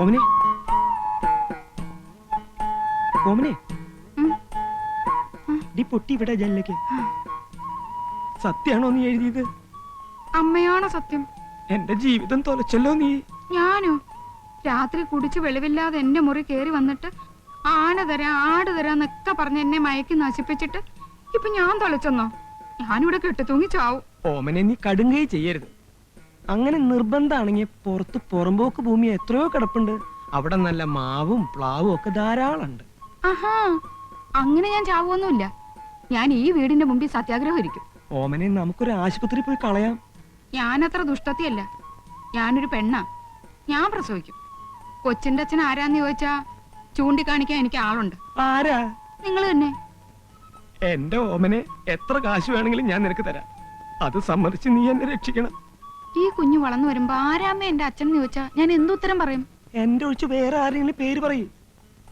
ഓമനെ ഓമനെ നീ ഡി പൊട്ടി ഇവിടെ ജനലേക്ക് സത്യാണോ നീ എഴുതിയത്? അമ്മയാണോ സത്യം? എന്റെ ജീവിതം തൊലച്ചല്ലോ നീ. ഞാനോ? രാത്രി കുടിച്ച് വെളിവില്ലാതെ എന്റെ മുറി കേറി വന്നിട്ട് ആന തരാ ആട് തരാന്നൊക്കെ പറഞ്ഞ് എന്നെ മയക്കി നശിപ്പിച്ചിട്ട് ഇപ്പൊ ഞാൻ തൊലച്ചെന്നോ? ഞാനിവിടെ കെട്ടിത്തൂങ്ങി ചാവും. ഓമനെ നീ കടുങ്ങുകയും ചെയ്യരുത്. അങ്ങനെ നിർബന്ധമാണെങ്കിൽ പുറത്ത് പുറമ്പോക്ക് ഭൂമി എത്രയോ കിടപ്പുണ്ട്. അവിടെ നല്ല മാവും പ്ലാവും ഒക്കെ ധാരാളമുണ്ട്. ആഹാ അങ്ങനെ ഞാൻ ചാവുമൊന്നുമില്ല ഞാൻ ഈ വീടിന്റെ മുമ്പിൽ സത്യാഗ്രഹം ഇരിക്കും ഓമനെ നമുക്കൊരു ആശുപത്രി പോയി കളയാം. ഞാനത്ര ദുഷ്ടത്തിയല്ല. ഞാനൊരു പെണ്ണാ. ഞാൻ പ്രസവിക്കും. കൊച്ചിന്റെ അച്ഛൻ ആരാന്ന് ചോദിച്ചാ ചൂണ്ടിക്കാണിക്കാൻ എനിക്ക് ആളുണ്ട്. ആരാ? നിങ്ങൾ തന്നെ. എന്റെ ഓമനെ എത്ര കാശ് വേണമെങ്കിലും ഞാൻ നിനക്ക് തരാം. അത് സമ്മതിച്ച് നീ എന്നെ രക്ഷിക്കണം. ഈ കുഞ്ഞു വളർന്നു വരുമ്പോ ആരാമ്മ എന്റെ അച്ഛൻ എന്ന് ചോദിച്ചാ ഞാൻ എന്തുത്തരം പറയും? എന്റെ ഒഴിച്ച് വേറെ ആരെങ്കിലും പേര് പറയും.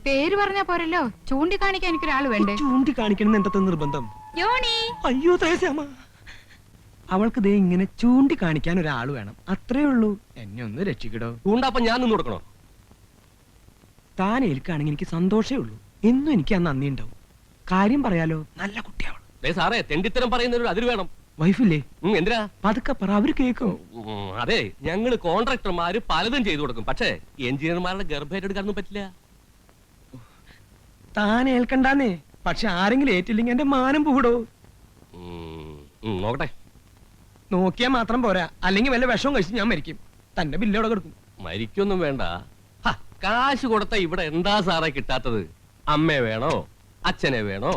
പേര് പറഞ്ഞാ പോരല്ലോ. ചൂണ്ടിക്കാണിക്കാൻ എനിക്കൊരാൾ വേണ്ടേ? ചൂണ്ടിക്കാണിക്കണം എന്തത്തെ നിർബന്ധം? യോണി അയ്യോ തേശാമ അവൾക്ക് ദേ ഇങ്ങനെ ചൂണ്ടിക്കാണിക്കാൻ ഒരാൾ വേണം. അത്രേ ഉള്ളൂ. എന്നെ ഒന്ന് രക്ഷിക്കടോ. ചൂണ്ടപ്പം ഞാൻ നിന്ന് കൊടുക്കണോ? താൻ ഏൽക്കാണെങ്കിൽ എനിക്ക് സന്തോഷേ ഉള്ളൂ. എന്നും എനിക്ക് ആ നന്ദി ഉണ്ടാവും. കാര്യം പറയാലോ നല്ല കുട്ടിയാവൾ ദേ സാറേ തെണ്ടിത്തരം പറയുന്നൊരു അതിര് വേണം. വൈഫില്ലേ? എന്തിനാ? പതുക്കെ പറ അവർ കേക്കും. അതെ ഞങ്ങൾ കോൺട്രാക്ടർമാര് പലതും ചെയ്തു കൊടുക്കും. പക്ഷേ എഞ്ചിനീയർമാരുടെ ഗർഭേറ്റെടുക്കാനൊന്നും പറ്റില്ല. താൻ ഏൽക്കണ്ടാന്നേ. പക്ഷെ ആരെങ്കിലും ഏറ്റില്ലെങ്കിൽ എന്റെ മാനം പൂടോ നോക്കട്ടെ. നോക്കിയാൽ മാത്രം പോരാ. അല്ലെങ്കിൽ വല്ല വിഷവും കഴിച്ച് ഞാൻ മരിക്കും. തന്റെ ബില്ലോടെ കൊടുക്കും? മരിക്കൊന്നും വേണ്ട. കാശ് കൊടുത്ത ഇവിടെ എന്താ സാറേ കിട്ടാത്തത്? അമ്മയെ വേണോ? അച്ഛനെ വേണോ?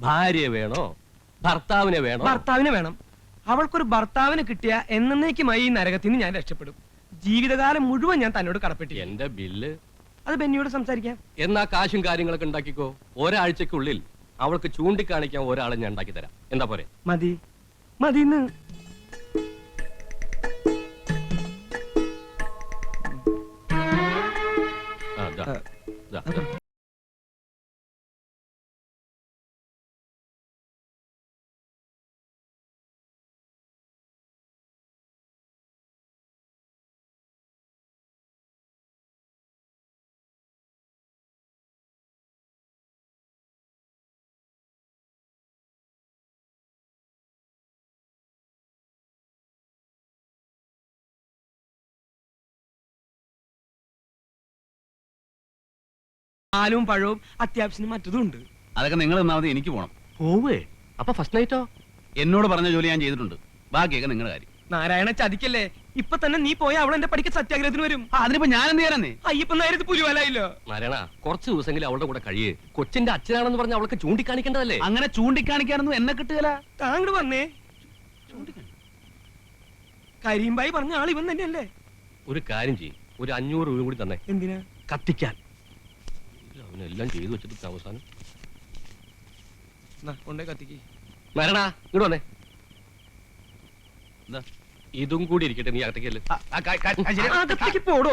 ഭാര്യയെ വേണോ? ഭർത്താവിനെ വേണം? ഭർത്താവിനെ വേണം. അവൾക്കൊരു ഭർത്താവിനെ കിട്ടിയ എന്നേക്കുമായി ഈ നരകത്തിൽ നിന്ന് ഞാൻ രക്ഷപ്പെടും. ജീവിതകാലം മുഴുവൻ ഞാൻ തന്നോട് കടപ്പെട്ടി എന്റെ ബില്ല്? അത് ബെന്നിയോട് സംസാരിക്കാം. എന്നാ കാശും കാര്യങ്ങളൊക്കെ ഉണ്ടാക്കിക്കോ. ഒരാഴ്ചക്കുള്ളിൽ അവൾക്ക് ചൂണ്ടിക്കാണിക്കാൻ ഒരാളെ ഞാൻ ഉണ്ടാക്കി തരാം. എന്താ പോരെ? മതി. മതിന്ന്. ആ, ദാ, ദാ. പാലും പഴവും അത്യാവശ്യം മറ്റതും ഉണ്ട്. അതൊക്കെ നിങ്ങൾ ഒന്നാമത് എനിക്ക് പോണം. പോവേ? അപ്പൊ ഫസ്റ്റ് നൈറ്റോ എന്നോട് പറഞ്ഞ ജോലി ഞാൻ ചെയ്തിട്ടുണ്ട്. ബാക്കിയൊക്കെ നിങ്ങളുടെ കാര്യം. നാരായണ ചതിക്കല്ലേ? ഇപ്പൊ തന്നെ നീ പോയ അവൾ എന്റെ പഠിക്ക സത്യാഗ്രഹത്തിന് വരും. ആ, അതിനിപ്പോ ഞാൻ എന്ത് ചെയ്യാനേ അയ്യപ്പൻ നേരത്തെ പുലിവലായില്ലോ. നാരായണ കുറച്ച് ദിവസമെങ്കിലും അവളുടെ കൂടെ കഴിയേ. കൊച്ചിന്റെ അച്ഛനാണെന്ന് പറഞ്ഞ് അവൾക്ക് ചൂണ്ടിക്കാണിക്കേണ്ടതല്ലേ? അങ്ങനെ ചൂണ്ടിക്കാണിക്കാനൊന്നും എന്നെ കിട്ടുകല. താങ്കൾ വന്നേ. കരീംബായി പറഞ്ഞ ആൾ ഇവൻ തന്നെയല്ലേ? ഒരു കാര്യം ചെയ്യും. ഒരു അഞ്ഞൂറ് രൂപ കൂടി തന്നെ. എന്തിനാ? കത്തിക്കാൻ. അവനെല്ലാം ചെയ്തു വെച്ചിട്ട് അവസാനം. കൊണ്ടേ കത്തിക്ക്. മരണാ ഇങ്ങോട്ട് വന്നേ? ഇതും കൂടി ഇരിക്കട്ടെ നീ അകത്തേക്കല്ലേ അകത്തേക്ക് പോടോ.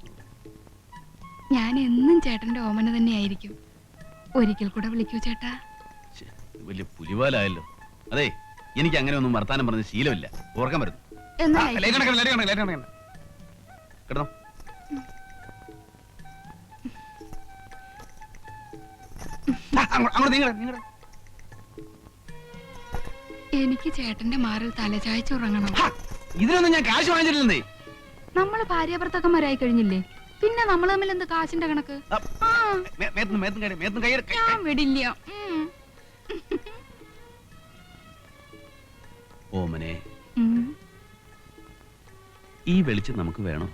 ഞാൻ എന്നും ചേട്ടന്റെ ഓമന തന്നെയായിരിക്കും. ഒരിക്കൽ കൂടെ വിളിക്കൂ ചേട്ടാ. വലിയ പുലിവാലായല്ലോ. അതെ എനിക്ക് അങ്ങനെ ഒന്നും വർത്താനം പറഞ്ഞ ശീലമില്ല. ഓർക്കാൻ വരുന്നു എന്നാ ലൈറ്റ്. കിടന്നോ. എനിക്ക് ചേട്ടന്റെ മാറിൽ തലചായ്ച്ചുറങ്ങണം ഇതിനൊന്നും ഞാൻ കാശ് വാങ്ങിച്ചിട്ടില്ലേ നമ്മൾ ഭാര്യാഭർത്താക്കന്മാരായി കഴിഞ്ഞില്ലേ? പിന്നെ നമ്മൾ തമ്മിൽ എന്ത് കാശിന്റെ കണക്ക്? ഞാൻ വിടില്ല. ഓമനെ ഈ വെളിച്ചം നമുക്ക് വേണോ?